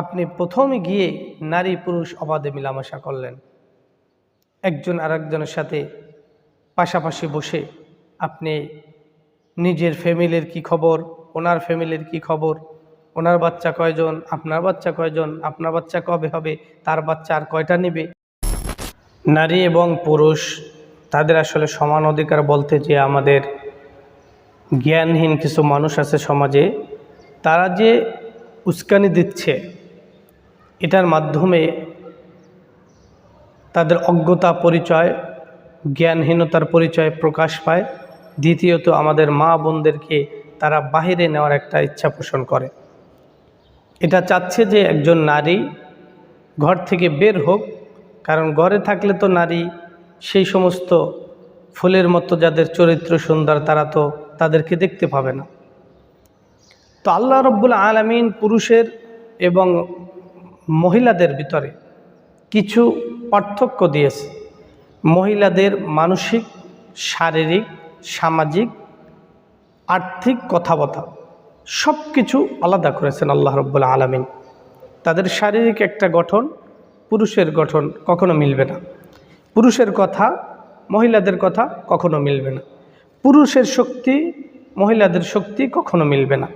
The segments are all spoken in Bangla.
আপনি প্রথমে গিয়ে নারী পুরুষ অবাধে মিলামেশা করলেন। একজন আরেকজনের সাথে পাশাপাশি বসে আপনি নিজের ফ্যামিলির কি খবর, ওনার ফ্যামিলির কি খবর, ওনার বাচ্চা কয়জন, আপনার বাচ্চা কয়জন, আপনার বাচ্চা কবে হবে, তার বাচ্চা আর কয়টা নেবে? নারী এবং পুরুষ, তাদের আসলে সমান অধিকার বলতে যে আমাদের জ্ঞানহীন কিছু মানুষ আছে সমাজে, তারা যে উস্কানি দিচ্ছে এটার মাধ্যমে তাদের অজ্ঞতা পরিচয়, জ্ঞানহীনতার পরিচয় প্রকাশ পায়। দ্বিতীয়ত, আমাদের মা বোনদেরকে তারা বাহিরে নেওয়ার একটা ইচ্ছা পোষণ করে। এটা চাচ্ছে যে একজন নারী ঘর থেকে বের হোক, কারণ ঘরে থাকলে তো নারী, সেই সমস্ত ফুলের মতো যাদের চরিত্র সুন্দর, তারা তো তাদেরকে দেখতে পাবে না। তো আল্লাহ রব্বুল আলমিন পুরুষের এবং মহিলাদের ভিতরে কিছু পার্থক্য দিয়েছে। মহিলাদের মানসিক, শারীরিক, সামাজিক, আর্থিক কথাবার্তা সব কিছু আলাদা করেছেন আল্লাহ রব্বুল আলমিন। তাদের শারীরিক একটা গঠন, পুরুষের গঠন কখনো মিলবে না। পুরুষের কথা, মহিলাদের কথা কখনো মিলবে না। পুরুষের শক্তি, মহিলাদের শক্তি কখনো মিলবে না।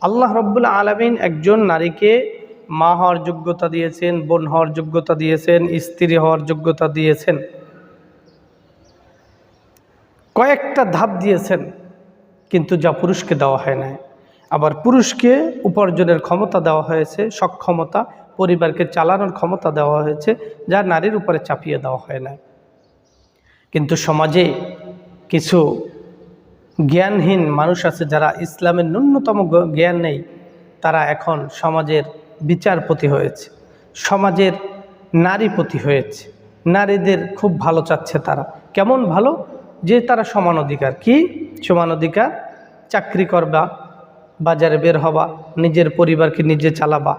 আল্লাহ রব্বুল আলমিন একজন নারীকে মা হওয়ার যোগ্যতা দিয়েছেন, বোন হওয়ার যোগ্যতা দিয়েছেন, স্ত্রী হওয়ার যোগ্যতা দিয়েছেন। কয়েকটা ধাপ দিয়েছেন, কিন্তু যা পুরুষকে দেওয়া হয় না আবার পুরুষকে উপার্জনের ক্ষমতা দেওয়া হয়েছে, সক্ষমতা, পরিবারকে চালানোর ক্ষমতা দেওয়া হয়েছে, যা নারীর উপরে চাপিয়ে দেওয়া হয় না কিন্তু সমাজে কিছু জ্ঞানহীন মানুষ আছে যারা ইসলামের ন্যূনতম জ্ঞান নেই, তারা এখন সমাজের বিচারপতি হয়েছে, সমাজের নারীপতি হয়েছে। নারীদের খুব ভালো চাচ্ছে তারা। কেমন ভালো? যে তারা সমান অধিকার। কি? সমান অধিকার? চাকরি করবা, বাজারে বের হবা, নিজের পরিবারকে নিজে চালাবা।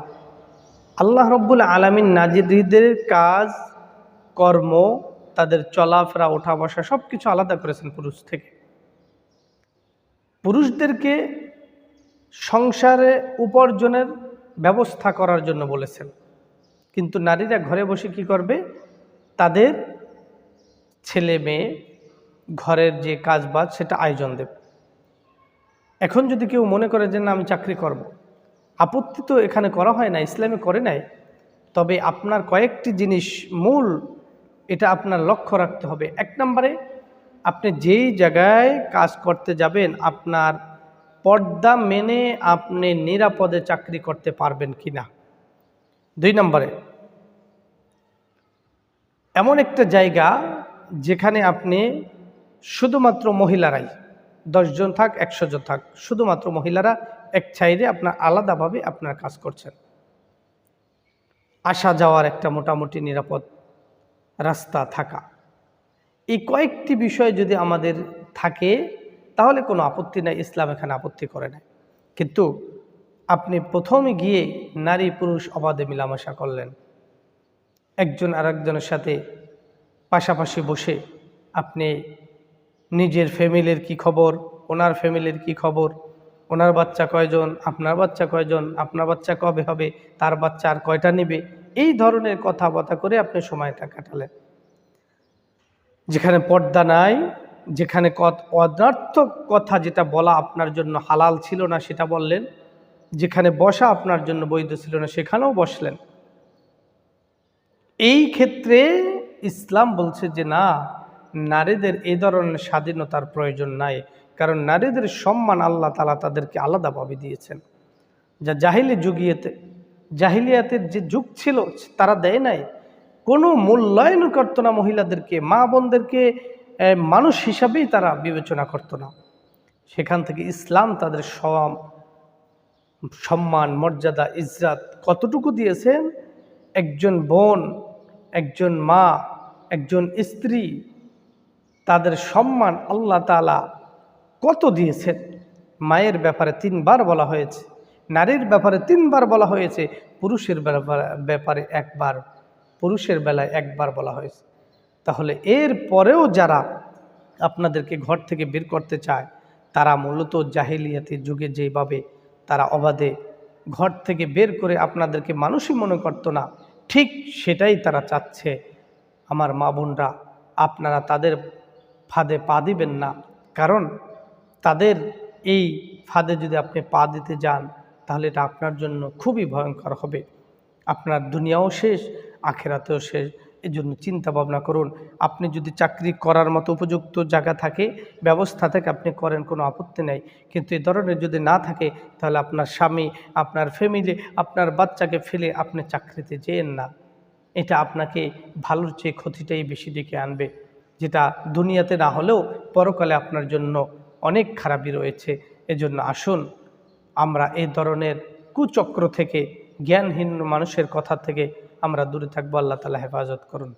আল্লাহ রব্বুল আলমিন নাজিরদের কাজ, কর্ম, তাদের চলাফেরা ওঠা বসা সব কিছু আলাদা করেছেন পুরুষ থেকে। পুরুষদেরকে সংসারে উপার্জনের ব্যবস্থা করার জন্য বলেছেন। কিন্তু নারীরা ঘরে বসে কি করবে? তাদের ছেলে মেয়ে ঘরের যে কাজবাজ, সেটা আয়োজন দেবে। এখন যদি কেউ মনে করে যে, না, আমি চাকরি করব। আপত্তি তো এখানে করা হয় না ইসলামে করে নাই। তবে আপনার কয়েকটি জিনিস মূল, এটা আপনার লক্ষ্য রাখতে হবে। এক নম্বরে, আপনি যেই জায়গায় কাজ করতে যাবেন, আপনার পর্দা মেনে আপনি নিরাপদে চাকরি করতে পারবেন কি না দুই নম্বরে, এমন একটা জায়গা যেখানে আপনি শুধুমাত্র মহিলারাই দশজন থাক, একশো জন থাক, শুধুমাত্র মহিলারা এক সাইডে আপনার আলাদাভাবে আপনার কাজ করছেন। আসা যাওয়ার একটা মোটামুটি নিরাপদ রাস্তা থাকা। এই কয়েকটি বিষয় যদি আমাদের থাকে তাহলে কোনো আপত্তি নাই, ইসলাম এখানে আপত্তি করে না কিন্তু আপনি প্রথমে গিয়ে নারী পুরুষ অবাধে মিলামেশা করলেন। একজন আরেকজনের সাথে পাশাপাশি বসে আপনি নিজের ফ্যামিলির কি খবর, ওনার ফ্যামিলির কি খবর, ওনার বাচ্চা কয়জন, আপনার বাচ্চা কয়জন, আপনার বাচ্চা কবে হবে, তার বাচ্চা আর কয়টা নেবে, এই ধরনের কথাবার্তা করে আপনি সময়টা কাটালেন। যেখানে পর্দা নাই যেখানে কত অনার্থক কথা যেটা বলা আপনার জন্য হালাল ছিল না সেটা বললেন যেখানে বসা আপনার জন্য বৈধ ছিল না সেখানেও বসলেন। এই ক্ষেত্রে ইসলাম বলছে যে না নারীদের এই ধরনের স্বাধীনতার প্রয়োজন নাই কারণ নারীদের সম্মান আল্লাহ তালা তাদেরকে আলাদাভাবে দিয়েছেন। যা জাহিলি যুগিয়েতে জাহিলিয়াতের যে যুগ ছিল তারা দেয় নাই। কোনো মূল্যায়ন করতো না মহিলাদেরকে মা বোনদেরকে এ, মানুষ হিসাবেই তারা বিবেচনা করতো না। সেখান থেকে ইসলাম তাদের সম সম্মান, মর্যাদা ইজরাত কতটুকু দিয়েছেন? একজন বোন, একজন মা, একজন স্ত্রী, তাদের সম্মান আল্লাহ তালা কত দিয়েছেন? মায়ের ব্যাপারে তিনবার বলা হয়েছে, নারীর ব্যাপারে তিনবার বলা হয়েছে, পুরুষের ব্যাপারে- একবার, পুরুষের বেলায় একবার বলা হয়েছে। তাহলে এর পরেও যারা আপনাদেরকে ঘর থেকে বের করতে চায়, তারা মূলত জাহিলিয়াতি যুগে যেভাবে তারা অবাধে ঘর থেকে বের করে আপনাদেরকে মানুষই মনে করতো না, ঠিক সেটাই তারা চাচ্ছে। আমার মা বোনরা, আপনারা তাদের ফাঁদে পা দিবেন না, কারণ তাদের এই ফাঁদে যদি আপনি পা দিতে যান, তাহলে এটা আপনার জন্য খুবই ভয়ঙ্কর হবে। আপনার দুনিয়াও শেষ, আখেরাতেও শেষ এই জন্য চিন্তা ভাবনা করুন। আপনি যদি চাকরি করার মতো উপযুক্ত জায়গা থাকে, ব্যবস্থা থাকে আপনি করেন, কোনো আপত্তি নেই। কিন্তু এই ধরনের যদি না থাকে, তাহলে আপনার স্বামী, আপনার ফ্যামিলি আপনার বাচ্চাকে ফেলে আপনি চাকরিতে যেয়েন না। এটা আপনাকে ভালোর চেয়ে ক্ষতিটাই বেশি ডেকে আনবে। যেটা দুনিয়াতে না হলেও পরকালে আপনার জন্য অনেক খারাপই রয়েছে। এজন্য আসুন, আমরা এই ধরনের কুচক্র থেকে, জ্ঞানহীন মানুষের কথা থেকে আমরা দূরে থাকব আল্লাহ তালা হেফাজত করুন।